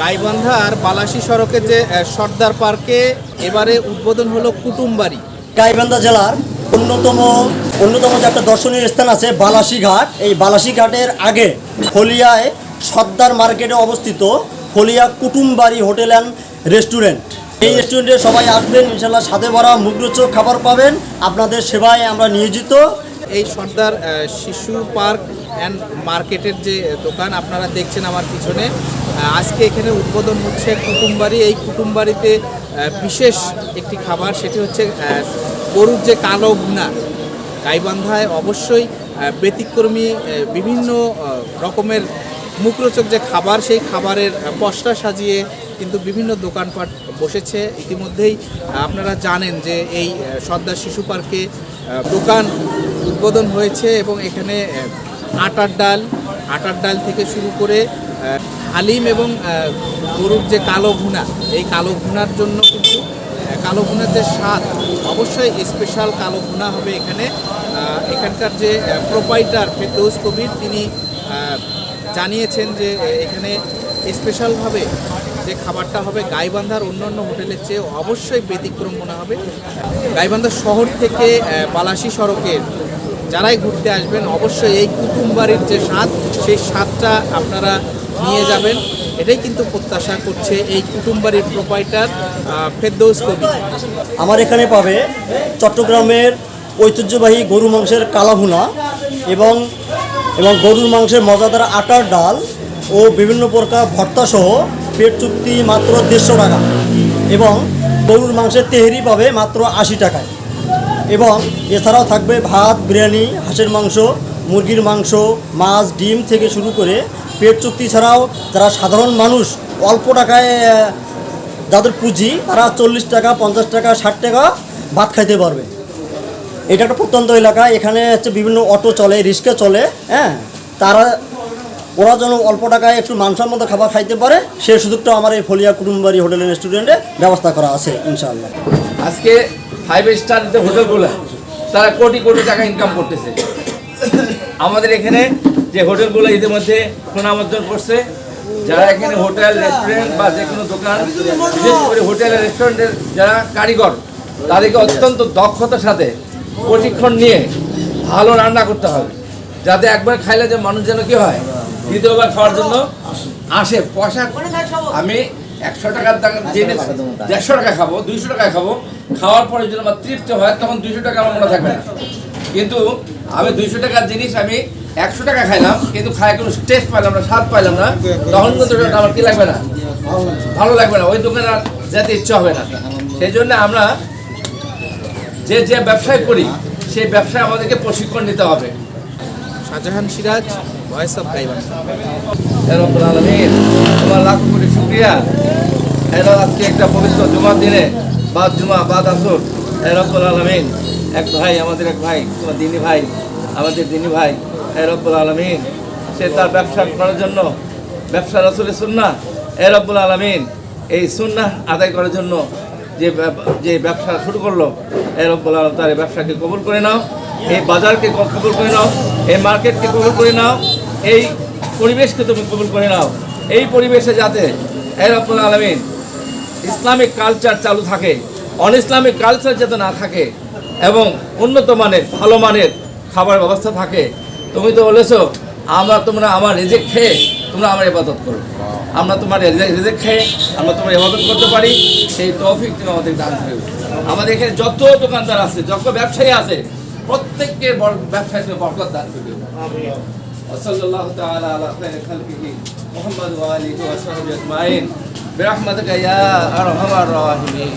গাইবান্ধার বালাসী সড়কে যে সর্দার পার্কে এবারে উদ্বোধন হলো কুটুমবাড়ি। গাইবান্ধা জেলার অন্যতম অন্যতম যে একটা দর্শনীয় স্থান আছে বালাসী ঘাট, এই বালাসী ঘাটের আগে ফলিয়ায় সর্দার মার্কেটে অবস্থিত Faliya Kutumbari hotel and restaurant. এই রেস্টুরেন্টে সবাই আসবেন ইনশাল্লাহ স্বাদে ভরা মুগ্ধচোখ খাবার পাবেন। আপনাদের সেবায় আমরা নিয়োজিত। এই সর্দার শিশু পার্ক অ্যান্ড মার্কেটের যে দোকান, আপনারা দেখছেন আমার পিছনে। আজকে এখানে উদ্বোধন হচ্ছে কুটুমবাড়ি এই কুটুমবাড়িতে বিশেষ একটি খাবার, সেটি হচ্ছে গরুর যে কালো ভুনা, গাইবান্ধায় অবশ্যই ব্যতিক্রমী বিভিন্ন রকমের মুখরোচক যে খাবার, সেই খাবারের পসরা সাজিয়ে কিন্তু বিভিন্ন দোকানপাট বসেছে। ইতিমধ্যেই আপনারা জানেন যে এই সর্দার শিশু পার্কে দোকান উদ্বোধন হয়েছে এবং এখানে আটার ডাল আটার ডাল থেকে শুরু করে হালিম এবং গরুর যে কালো ভুনা, এই কালো ভুনার জন্য কিন্তু কালো ভুনার যে স্বাদ, অবশ্যই স্পেশাল কালো ভুনা হবে এখানে। এখানকার যে প্রোপাইটার ফেরদৌস কবির, তিনি জানিয়েছেন যে, এখানে স্পেশালভাবে যে খাবারটা হবে গাইবান্ধার অন্যান্য হোটেলের চেয়ে অবশ্যই ব্যতিক্রম মনে হবে। গাইবান্ধা শহর থেকে বালাসী সড়কের যারাই ঘুরতে আসবেন, অবশ্যই এই কুটুমবাড়ির যে স্বাদ, সেই স্বাদটা আপনারা নিয়ে যাবেন। এটাই কিন্তু প্রত্যাশা করছে এই কুটুমবাড়ির প্রোপাইটার ফেরদৌস কবি। আমার এখানে পাবে চট্টগ্রামের ঐতিহ্যবাহী গরু মাংসের কালাভুনা এবং এবং গরুর মাংসের মজাদার আটার ডাল ও বিভিন্ন প্রকার ভর্তা সহ পেট চুক্তি মাত্র দেড়শো টাকা এবং গরুর মাংসের তেহরি পাবে মাত্র আশি টাকায়। এবং এছাড়াও থাকবে ভাত, বিরিয়ানি, হাঁসের মাংস, মুরগির মাংস, মাছ, ডিম থেকে শুরু করে পেট চুক্তি ছাড়াও যারা সাধারণ মানুষ, অল্প টাকায় যাদের পুঁজি, তারা চল্লিশ টাকা, পঞ্চাশ টাকা, ষাট টাকা ভাত খাইতে পারবে। এটা একটা প্রত্যন্ত এলাকা, এখানে হচ্ছে বিভিন্ন অটো চলে, রিক্সা চলে হ্যাঁ? তারা ওরা যেন অল্প টাকায় একটু মানসম্মত খাবার খাইতে পারে সেই সুযোগটা আমার এই ফলিয়া কুটুমবাড়ি হোটেল রেস্টুরেন্টে ব্যবস্থা করা আছে, ইনশাআল্লাহ। আজকে ফাইভ স্টার যে হোটেলগুলো, তারা কোটি কোটি টাকা ইনকাম করতেছে। আমাদের এখানে যে হোটেলগুলো ইতিমধ্যে সুনাম অর্জন করছে, যারা এখানে হোটেল রেস্টুরেন্ট বা যে কোনো দোকান, বিশেষ করে হোটেল রেস্টুরেন্টের যারা কারিগর, তাদেরকে অত্যন্ত দক্ষতার সাথে প্রশিক্ষণ নিয়ে ভালো রান্না করতে হবে। যাতে একবার খাইলে যে মানুষ যেন কী হয় দ্বিতীয়বার খাওয়ার জন্য আসে পয়সা আমি একশো টাকার দাম জিনিস দেড়শো টাকা খাব দুইশো টাকা খাব। খাওয়ার পরে যদি আমার তৃপ্তি হয় তখন দুইশো টাকা আমার মনে থাকবে না। কিন্তু আমি দুইশো টাকার জিনিস আমি একশো টাকা খাইলাম কিন্তু খায় কোনো টেস্ট পাইলাম না স্বাদ পাইলাম না তখন কিন্তু আমার কি লাগবে না? ভালো লাগবে না ওই দোকানে আর যেতে ইচ্ছা হবে না। সেই জন্য আমরা যে যে ব্যবসায় করি সেই ব্যবসায় আমাদেরকে প্রশিক্ষণ নিতে হবে। Shahjahan Siraj, voice of Gaibandha. হে রব্বুল আলামিন, তোমার লাখ কোটি শুক্রিয়া। এরা আজকে একটা পবিত্র জুমার দিনে, বাদ জুমা, বাদ আসর। হে রব্বুল আলামিন, এক ভাই, আমাদের এক ভাই, তোমার দিনী ভাই, আমাদের দিনী ভাই। হে রব্বুল আলামিন, সে তার ব্যবসা করার জন্য, ব্যবসা রসুলের সুন্না। হে রব্বুল আলামিন, এই সুন্না আদায় করার জন্য যে যে ব্যবসা শুরু করল রব্বুল আলম তার এই ব্যবসাকে কবুল করে নাও। এই বাজারকে কবুল করে নাও। এই মার্কেটকে কবুল করে নাও, এই পরিবেশকে তুমি কবুল করে নাও। এই পরিবেশে যাতে, হে রব্বুল আলমিন, ইসলামিক কালচার চালু থাকে অন ইসলামিক কালচার যাতে না থাকে, এবং উন্নত মানের, ভালো মানের খাবার ব্যবস্থা থাকে, তুমি তো বলেছ, আমরা তোমরা আমার রেজেক খেয়ে তোমরা আমার ইবাদত করো। আমরা তোমার রেজেক খেয়ে আমরা তোমার ইবাদত করতে পারি, সেই তৌফিক তুমি আমাদের দান করে। আমাদের এখানে যত দোকানদার আছে, যত ব্যবসায়ী আছে প্রত্যেককে বর- ব্যবসায় তুমি বরকত দান করে দিও। وصلى الله تعالى على خير خلقه محمد وآله وصحبه أجمعين برحمتك يا أرحم الراحمين